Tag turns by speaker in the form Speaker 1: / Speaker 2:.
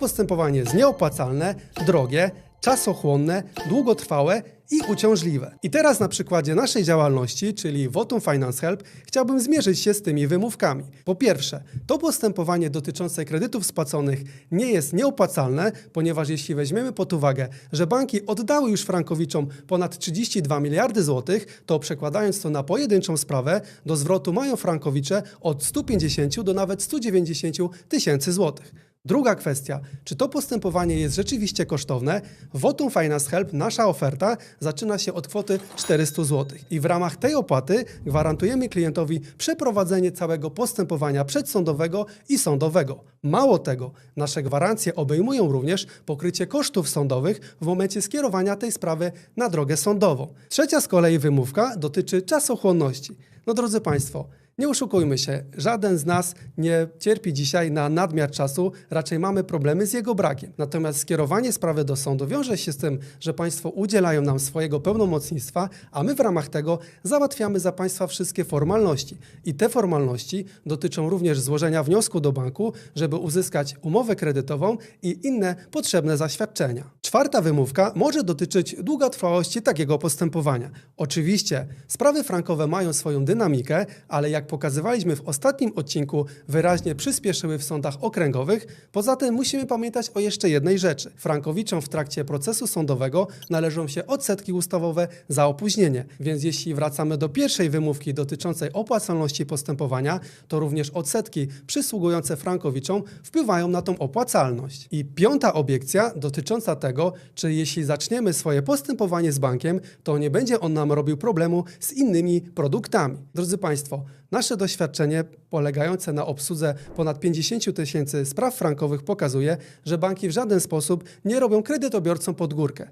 Speaker 1: postępowanie jest nieopłacalne, drogie, czasochłonne, długotrwałe i uciążliwe. I teraz na przykładzie naszej działalności, czyli Votum Finance Help, chciałbym zmierzyć się z tymi wymówkami. Po pierwsze, to postępowanie dotyczące kredytów spłaconych nie jest nieopłacalne, ponieważ jeśli weźmiemy pod uwagę, że banki oddały już frankowiczom ponad 32 miliardy złotych, to przekładając to na pojedynczą sprawę, do zwrotu mają frankowicze od 150 do nawet 190 tysięcy złotych. Druga kwestia, czy to postępowanie jest rzeczywiście kosztowne? Votum Finance Help nasza oferta zaczyna się od kwoty 400 zł i w ramach tej opłaty gwarantujemy klientowi przeprowadzenie całego postępowania przedsądowego i sądowego. Mało tego, nasze gwarancje obejmują również pokrycie kosztów sądowych w momencie skierowania tej sprawy na drogę sądową. Trzecia z kolei wymówka dotyczy czasochłonności. No drodzy Państwo, nie oszukujmy się, żaden z nas nie cierpi dzisiaj na nadmiar czasu, raczej mamy problemy z jego brakiem. Natomiast skierowanie sprawy do sądu wiąże się z tym, że Państwo udzielają nam swojego pełnomocnictwa, a my w ramach tego załatwiamy za Państwa wszystkie formalności. I te formalności dotyczą również złożenia wniosku do banku, żeby uzyskać umowę kredytową i inne potrzebne zaświadczenia. Czwarta wymówka może dotyczyć długotrwałości takiego postępowania. Oczywiście sprawy frankowe mają swoją dynamikę, ale jak pokazywaliśmy w ostatnim odcinku, wyraźnie przyspieszyły w sądach okręgowych. Poza tym musimy pamiętać o jeszcze jednej rzeczy. Frankowiczom w trakcie procesu sądowego należą się odsetki ustawowe za opóźnienie, więc jeśli wracamy do pierwszej wymówki dotyczącej opłacalności postępowania, to również odsetki przysługujące frankowiczom wpływają na tą opłacalność. I piąta obiekcja dotycząca tego, czy jeśli zaczniemy swoje postępowanie z bankiem, to nie będzie on nam robił problemu z innymi produktami. Drodzy Państwo, nasze doświadczenie polegające na obsłudze ponad 50 tysięcy spraw frankowych pokazuje, że banki w żaden sposób nie robią kredytobiorcom pod górkę.